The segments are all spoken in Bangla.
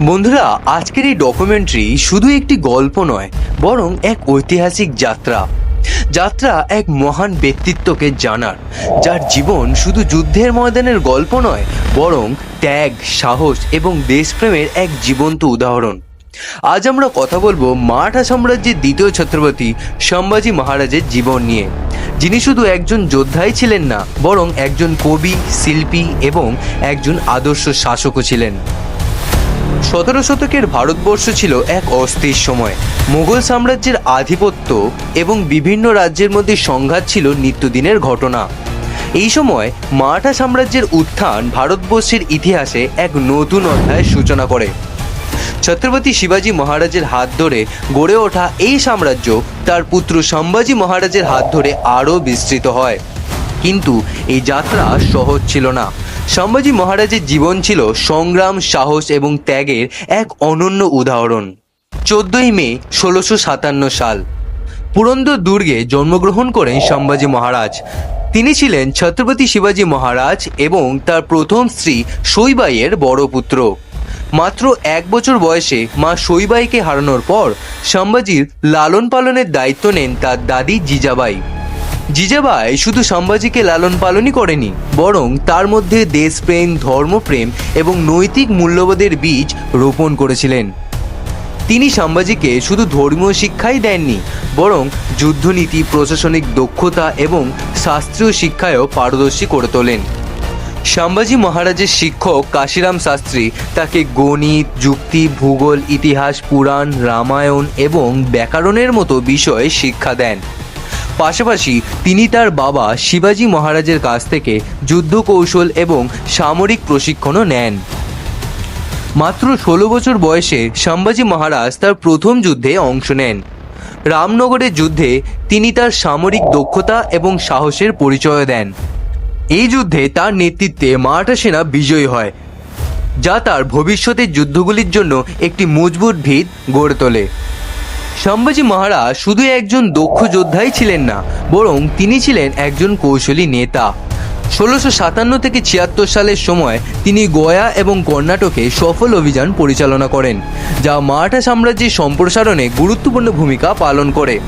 বন্ধুরা, আজকের এই ডকুমেন্টারি শুধু একটি গল্প নয়, বরং এক ঐতিহাসিক যাত্রা। যাত্রা এক মহান ব্যক্তিত্বকে জানার, যার জীবন শুধু যুদ্ধের ময়দানের গল্প নয়, বরং ত্যাগ, সাহস এবং দেশপ্রেমের এক জীবন্ত উদাহরণ। আজ আমরা কথা বলব মারাঠা সাম্রাজ্যের দ্বিতীয় ছত্রপতি সম্ভাজি মহারাজের জীবন নিয়ে। যিনি শুধু একজন যোদ্ধাই ছিলেন না, বরং একজন কবি, শিল্পী এবং একজন আদর্শ শাসকও ছিলেন। সতেরো শতকের ভারতবর্ষ ছিল এক অস্থির সময়। মুঘল সাম্রাজ্যের আধিপত্য এবং বিভিন্ন রাজ্যের মধ্যে সংঘাত ছিল নিত্যদিনের ঘটনা। এই সময় মারাঠা সাম্রাজ্যের উত্থান ভারতবর্ষের ইতিহাসে এক নতুন অধ্যায়ের সূচনা করে। ছত্রপতি শিবাজী মহারাজের হাত ধরে গড়ে ওঠা এই সাম্রাজ্য তার পুত্র সম্ভাজি মহারাজের হাত ধরে আরও বিস্তৃত হয়। কিন্তু এই যাত্রা সহজ ছিল না। সম্ভাজি মহারাজের জীবন ছিল সংগ্রাম, সাহস এবং ত্যাগের এক অনন্য উদাহরণ। চোদ্দই মে, ষোলোশো সাতান্ন সাল। পুরন্দর দুর্গে জন্মগ্রহণ করেন সম্ভাজি মহারাজ। তিনি ছিলেন ছত্রপতি শিবাজী মহারাজ এবং তার প্রথম স্ত্রী সইবাইয়ের বড় পুত্র। মাত্র এক বছর বয়সে মা সইবাইকে হারানোর পর সম্ভাজির লালন পালনের দায়িত্ব নেন তার দাদি জিজাবাই। জিজাবাই শুধু সম্ভাজিকে লালন পালনই করেনি, বরং তার মধ্যে দেশপ্রেম, ধর্মপ্রেম এবং নৈতিক মূল্যবোধের বীজ রোপণ করেছিলেন। তিনি সম্ভাজিকে শুধু ধর্মীয় শিক্ষাই দেননি, বরং যুদ্ধনীতি, প্রশাসনিক দক্ষতা এবং শাস্ত্রীয় শিক্ষায়ও পারদর্শী করে তোলেন। সম্ভাজি মহারাজের শিক্ষক কাশিরাম শাস্ত্রী তাকে গণিত, যুক্তি, ভূগোল, ইতিহাস, পুরাণ, রামায়ণ এবং ব্যাকরণের মতো বিষয়ে শিক্ষা দেন। পাশাপাশি তিনি তার বাবা শিবাজি মহারাজের কাছ থেকে যুদ্ধ কৌশল এবং সামরিক প্রশিক্ষণও নেন। মাত্র ষোলো বছর বয়সে সম্ভাজি মহারাজ তার প্রথম যুদ্ধে অংশ নেন। রামনগরের যুদ্ধে তিনি তার সামরিক দক্ষতা এবং সাহসের পরিচয় দেন। এই যুদ্ধে তার নেতৃত্বে মারাঠা সেনা বিজয়ী হয়, যা তার ভবিষ্যতের যুদ্ধগুলির জন্য একটি মজবুত ভিত গড়ে তোলে। সম্ভাজি মহারাজ শুধু একজন দক্ষ যোদ্ধাই ছিলেন না, বরং তিনি ছিলেন একজন কৌশলী নেতা। ষোলোশো সাতান্ন থেকে ছিয়াত্তর সালের সময় তিনি গয়া এবং কর্ণাটকে সফল অভিযান পরিচালনা করেন, যা মারাঠা সাম্রাজ্যের সম্প্রসারণে গুরুত্বপূর্ণ ভূমিকা পালন করে।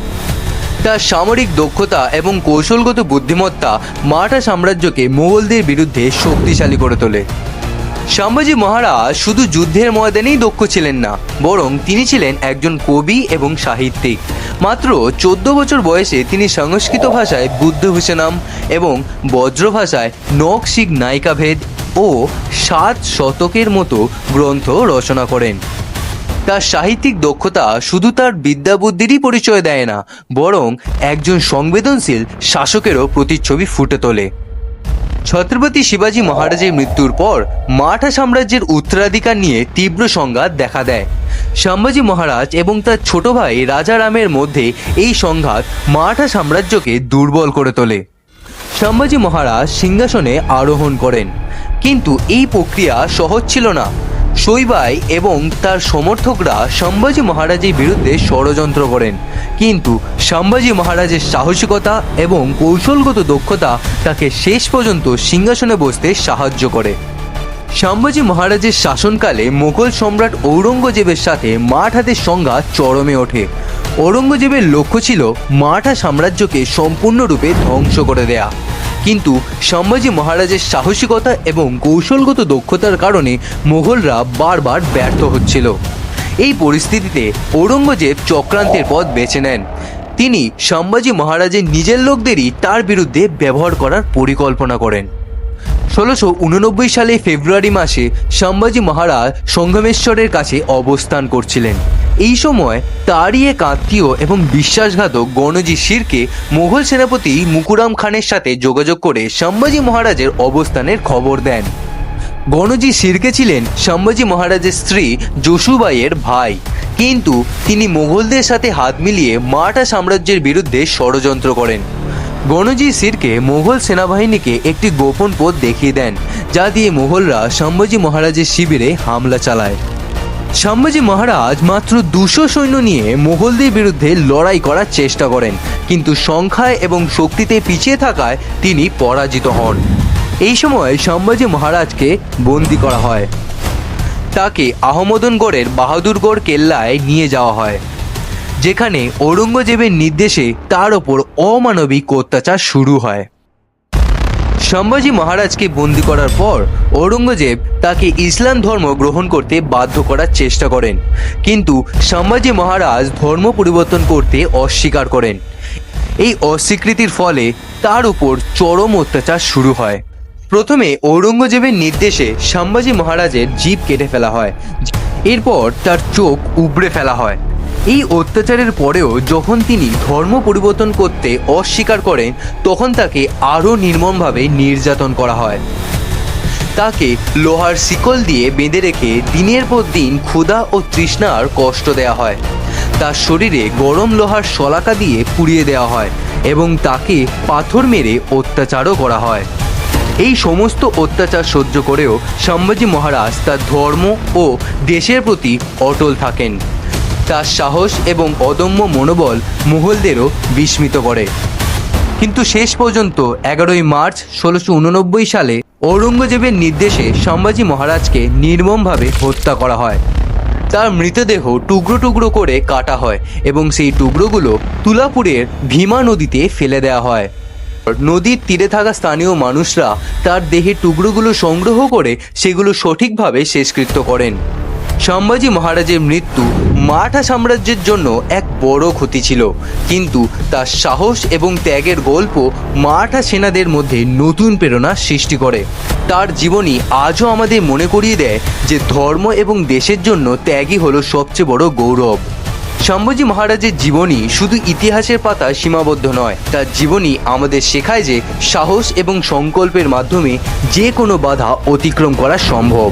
তার সামরিক দক্ষতা এবং কৌশলগত বুদ্ধিমত্তা মারাঠা সাম্রাজ্যকে মোগলদের বিরুদ্ধে শক্তিশালী করে তোলে। সম্ভাজি মহারাজ শুধু যুদ্ধের ময়দানেই দক্ষ ছিলেন না, বরং তিনি ছিলেন একজন কবি এবং সাহিত্যিক। মাত্র চোদ্দ বছর বয়সে তিনি সংস্কৃত ভাষায় বুদ্ধভূষণম এবং বজ্র ভাষায় নকশিক নায়িকাভেদ ও সাত শতকের মতো গ্রন্থ রচনা করেন। তার সাহিত্যিক দক্ষতা শুধু তার বিদ্যাবুদ্ধিরই পরিচয় দেয় না, বরং একজন সংবেদনশীল শাসকেরও প্রতিচ্ছবি ফুটে তোলে। ছত্রপতি শিবাজী মহারাজের মৃত্যুর পর মারাঠা সাম্রাজ্যের উত্তরাধিকার নিয়ে তীব্র সংঘাত দেখা দেয়। সম্ভাজি মহারাজ এবং তার ছোট ভাই রাজারামের মধ্যে এই সংঘাত মারাঠা সাম্রাজ্যকে দুর্বল করে তোলে। সম্ভাজি মহারাজ সিংহাসনে আরোহণ করেন। কিন্তু এই প্রক্রিয়া সহজ ছিল না। শৈবাই এবং তার সমর্থকরা সম্ভাজি মহারাজের বিরুদ্ধে ষড়যন্ত্র করেন। কিন্তু সম্ভাজি মহারাজের সাহসিকতা এবং কৌশলগত দক্ষতা তাকে শেষ পর্যন্ত সিংহাসনে বসতে সাহায্য করে। সম্ভাজি মহারাজের শাসনকালে মোগল সম্রাট ঔরঙ্গজেবের সাথে মারাঠাদের সংঘাত চরমে ওঠে। ঔরঙ্গজেবের লক্ষ্য ছিল মারাঠা সাম্রাজ্যকে সম্পূর্ণরূপে ধ্বংস করে দেয়া। কিন্তু সম্ভাজি মহারাজের সাহসিকতা এবং কৌশলগত দক্ষতার কারণে মোঘলরা বারবার ব্যর্থ হচ্ছিল। এই পরিস্থিতিতে ঔরঙ্গজেব চক্রান্তের পথ বেছে নেন। তিনি সম্ভাজি মহারাজের নিজের লোকদেরই তার বিরুদ্ধে ব্যবহার করার পরিকল্পনা করেন। ষোলোশো উননব্বই সালে ফেব্রুয়ারি মাসে সম্ভাজি মহারাজ সঙ্গমেশ্বরের কাছে অবস্থান করছিলেন। এই সময় তারই এক আত্মীয় এবং বিশ্বাসঘাতক গণজি শিরকে মুঘল সেনাপতি মুকুরাম খানের সাথে যোগাযোগ করে সম্ভাজি মহারাজের অবস্থানের খবর দেন। গণজি শিরকে ছিলেন সম্ভাজি মহারাজের স্ত্রী যশুবাইয়ের ভাই। কিন্তু তিনি মোগলদের সাথে হাত মিলিয়ে মারাঠা সাম্রাজ্যের বিরুদ্ধে ষড়যন্ত্র করেন। গণজি সিরকে মোগল সেনাবাহিনীকে একটি গোপন পথ দেখিয়ে দেন, যা দিয়ে মোগলরা সম্ভাজি মহারাজের শিবিরে হামলা চালায়। সম্ভাজি মহারাজ মাত্র দুশো সৈন্য নিয়ে মোগলদের বিরুদ্ধে লড়াই করার চেষ্টা করেন, কিন্তু সংখ্যায় এবং শক্তিতে পিছিয়ে থাকায় তিনি পরাজিত হন। এই সময় সম্ভাজি মহারাজকে বন্দি করা হয়। তাকে আহমদনগড়ের বাহাদুরগড় কেল্লায় নিয়ে যাওয়া হয়। যেখানে ঔরঙ্গজেবের নির্দেশে তার ওপর অমানবিক অত্যাচার শুরু হয়। সম্ভাজি মহারাজকে বন্দি করার পর ঔরঙ্গজেব তাকে ইসলাম ধর্ম গ্রহণ করতে বাধ্য করার চেষ্টা করেন। কিন্তু সম্ভাজি মহারাজ ধর্ম পরিবর্তন করতে অস্বীকার করেন। এই অস্বীকৃতির ফলে তার উপর চরম অত্যাচার শুরু হয়। প্রথমে ঔরঙ্গজেবের নির্দেশে সম্ভাজি মহারাজের জীব কেটে ফেলা হয়। এরপর তার চোখ উবড়ে ফেলা হয়। এই অত্যাচারের পরেও যখন তিনি ধর্ম পরিবর্তন করতে অস্বীকার করেন, তখন তাকে আরও নির্মমভাবে নির্যাতন করা হয়। তাকে লোহার শিকল দিয়ে বেঁধে রেখে দিনের পর দিন ক্ষুধা ও তৃষ্ণার কষ্ট দেওয়া হয়। তার শরীরে গরম লোহার শলাকা দিয়ে পুড়িয়ে দেওয়া হয় এবং তাকে পাথর মেরে অত্যাচারও করা হয়। এই সমস্ত অত্যাচার সহ্য করেও সম্ভাজি মহারাজ তার ধর্ম ও দেশের প্রতি অটল থাকেন। তার সাহস এবং অদম্য মনোবল মুঘলদেরও বিস্মিত করে। কিন্তু শেষ পর্যন্ত এগারোই মার্চ ষোলোশো উননব্বই সালে ঔরঙ্গজেবের নির্দেশে সম্ভাজি মহারাজকে নির্মমভাবে হত্যা করা হয়। তার মৃতদেহ টুকরো টুকরো করে কাটা হয় এবং সেই টুকরোগুলো তুলাপুরের ভীমা নদীতে ফেলে দেওয়া হয়। নদীর তীরে থাকা স্থানীয় মানুষরা তার দেহের টুকরোগুলো সংগ্রহ করে সেগুলো সঠিকভাবে শেষকৃত্য করেন। সম্ভাজি মহারাজের মৃত্যু মারাঠা সাম্রাজ্যের জন্য এক বড় ক্ষতি ছিল। কিন্তু তার সাহস এবং ত্যাগের গল্প মারাঠা সেনাদের মধ্যে নতুন প্রেরণা সৃষ্টি করে। তার জীবনী আজও আমাদের মনে করিয়ে দেয় যে ধর্ম এবং দেশের জন্য ত্যাগই হলো সবচেয়ে বড় গৌরব। সম্ভাজি মহারাজের জীবনী শুধু ইতিহাসের পাতা সীমাবদ্ধ নয়, তার জীবনী আমাদের শেখায় যে সাহস এবং সংকল্পের মাধ্যমে যে কোনো বাধা অতিক্রম করা সম্ভব।